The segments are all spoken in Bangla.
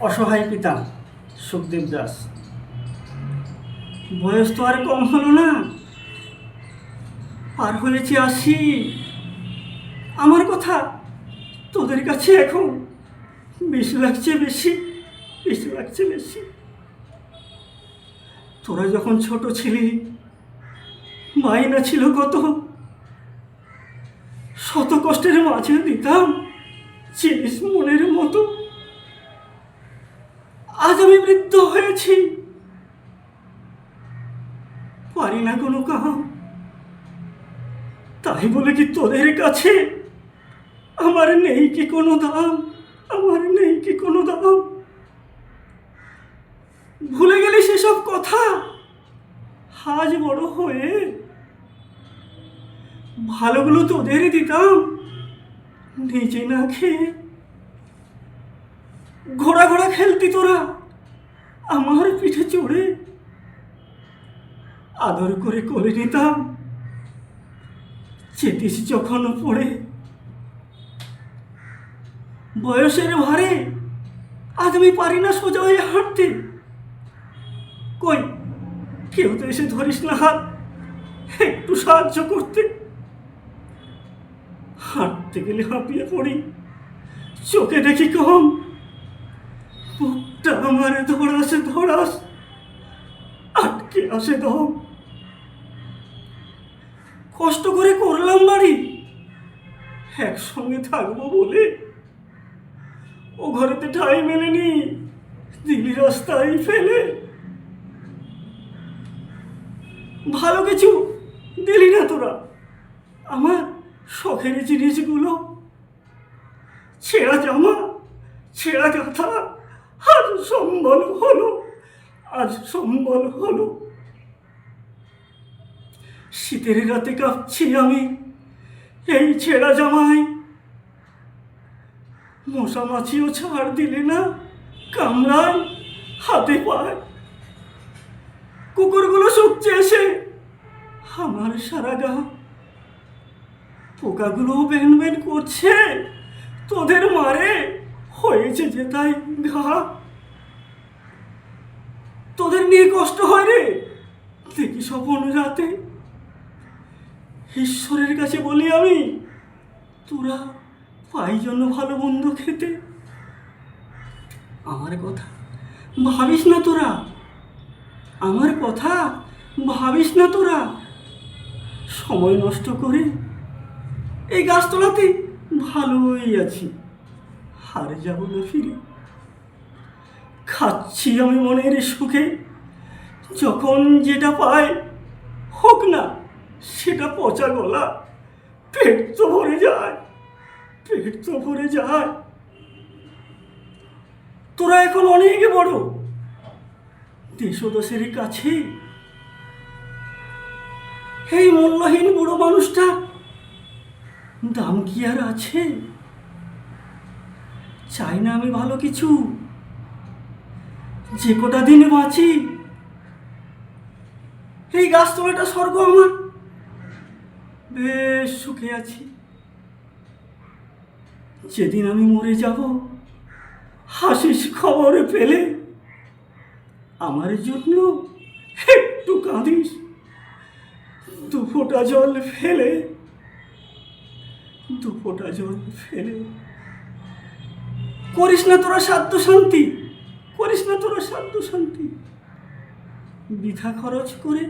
অসহায় পিতা, সুখদেব দাস। বয়স তো আর কম হলো না। পার হয়েছে আসি আমার কথা তোদের কাছে এখন বেশি লাগছে বেশি বেশি লাগছে বেশি। তোরা যখন ছোট ছিলি, মাইনা ছিল কত? শত কষ্টের মাঝে দিতাম জিনিস মনের মতো। আজ আমি বৃদ্ধ হয়েছি। পারি না কোনো কাম তাই বলে কি তোদের কাছে আমার নেই কি কোনো দাম? আমার নেই কি কোনো দাম? ভুলে গেলি সেসব কথা? হাজ বড় হয়ে ভালোগুলো তোদের দিতাম। নিজে না খেয়ে ঘোড়া ঘোড়া খেলতি তোরা। আমার পিঠে চড়ে আদর করে করে নিতাম। চেতিস যখন পড়ে বয়সের ভারে আজ আমি পারি না সোজা হয়ে হাঁটতে। কই, কেউ তো এসে ধরিস না হাত, একটু সাহায্য করতে। হাঁটতে গেলে হাঁপিয়ে পড়ি, চোখে দেখি কম। বুকটা আমার ধরাস। ধরাস আটকে আসে দম কষ্ট করে করলাম বাড়ি। একসঙ্গে থাকব বলে। ও ঘরেতে ঠাই মেলেনি। দিলি রাস্তায় ফেলে। ভালো কিছু দিলি না তোরা। আমার শখের জিনিসগুলো। ছেঁড়া জামা, ছেঁড়া কাঁথা আজ সম্বল হলো, আজ সম্বল হলো। শীতের রাতে কাঁপছি আমি, এই ছেঁড়া জামাই। মশা মাছিও ছাড় দিলে না, কামড়ায়, হাতে পায়। কুকুরগুলো শুকছে এসে আমার সারা গা। পোকাগুলো বেন বেন করছে, তোদের মারে হয়েছে যে তাই ঘা তোদের নিয়ে কষ্ট হয় রে। দেখি স্বপন রাতে ঈশ্বরের কাছে বলি আমি, তোরা পাই জন্য ভালো বন্ধু খেতে। আমার কথা ভাবিস না তোরা। আমার কথা ভাবিস না তোরা। সময় নষ্ট করে এই গাছতলাতে ভালোই আছি। হারে যাব না ফিরে। খাচ্ছি আমি মনের সুখে। যখন যেটা পাই হোক না, সেটা পচা গলা, পেট তো ভরে যায়, পেট তো ভরে যায়। তোরা এখন অনেক বড় দেশদশের কাছে। এই মূল্যহীন বুড়ো মানুষটা, দাম কি আর আছে? চাই না আমি ভালো কিছু, যে কটা দিন বাঁচি। এই গাছতলাটা স্বর্গ আমার। বেশ সুখে আছি। যেদিন আমি মরে যাব হাসিস খবর পেলে আমার জন্য একটু কাঁদিস। দু ফোঁটা জল ফেলে দু ফোঁটা জল ফেলে। করিস না তোরা সাধ্য শান্তি, করিস না তোরা সাধ্য শান্তি। বৃথা খরচ করে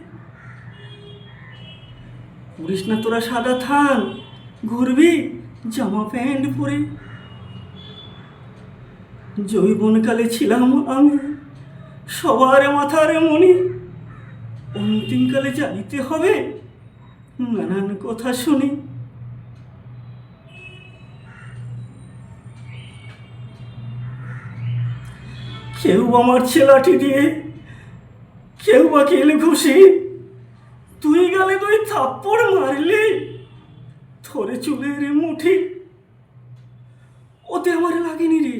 করিস না তোরা সাদা থান, ঘুরবি জামা প্যান্ট পরে। যৌবনকালে ছিলাম আমি, সবার মাথার মনি। অন্তিমকালে যাইতে হবে, নানান কথা শুনি। কেউ আমার ছেলাটি দিয়ে, কেউ বা কেলে ঘুষি। তুই গেলে তুই থাপ্পড় মারলি। থরে ধরে রে মুঠি। ওতে আমার লাগেনি রে,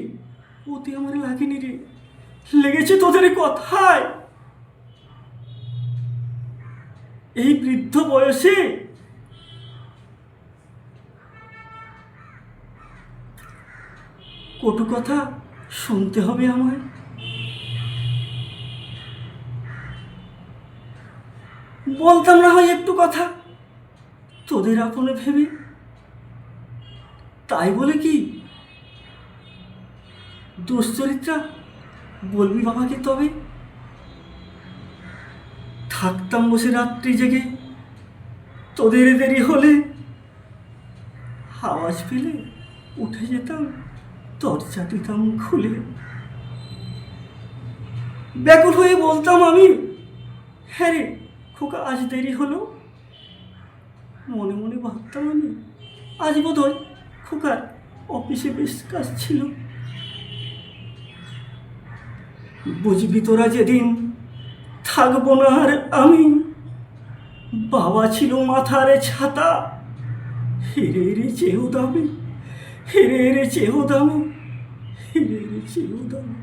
ওতে আমার লাগেনি রে। লেগেছে তোদের কথায়। এই বৃদ্ধ বয়সে কটু কথা শুনতে হবে আমায়। বলতাম না হয় একটু কথা। তোদের আপনে ভেবে। তাই বলে কি? দুশ্চরিত্রা বলবি বাবাকে তবে? থাকতাম বসে রাত্রি জেগে। তোদের দেরি হলে আওয়াজ পেলে উঠে যেতাম, দরজা দিতাম খুলে। ব্যাকুল হয়ে বলতাম আমি হ্যাঁ রে খোকা আজ দেরি হলো? মনে মনে ভাবতাম আমি, আজ বোধ হয় খোকার অফিসে বেশ কাজ ছিল। বুঝবি তোরা যেদিন থাকব না আর আমি, বাবা ছিল মাথার ছাতা, হেরে হেরে চেয়েও দামি, হেরে হেরে চেয়েও দামি, হেরে হেরে চেয়েও দামি।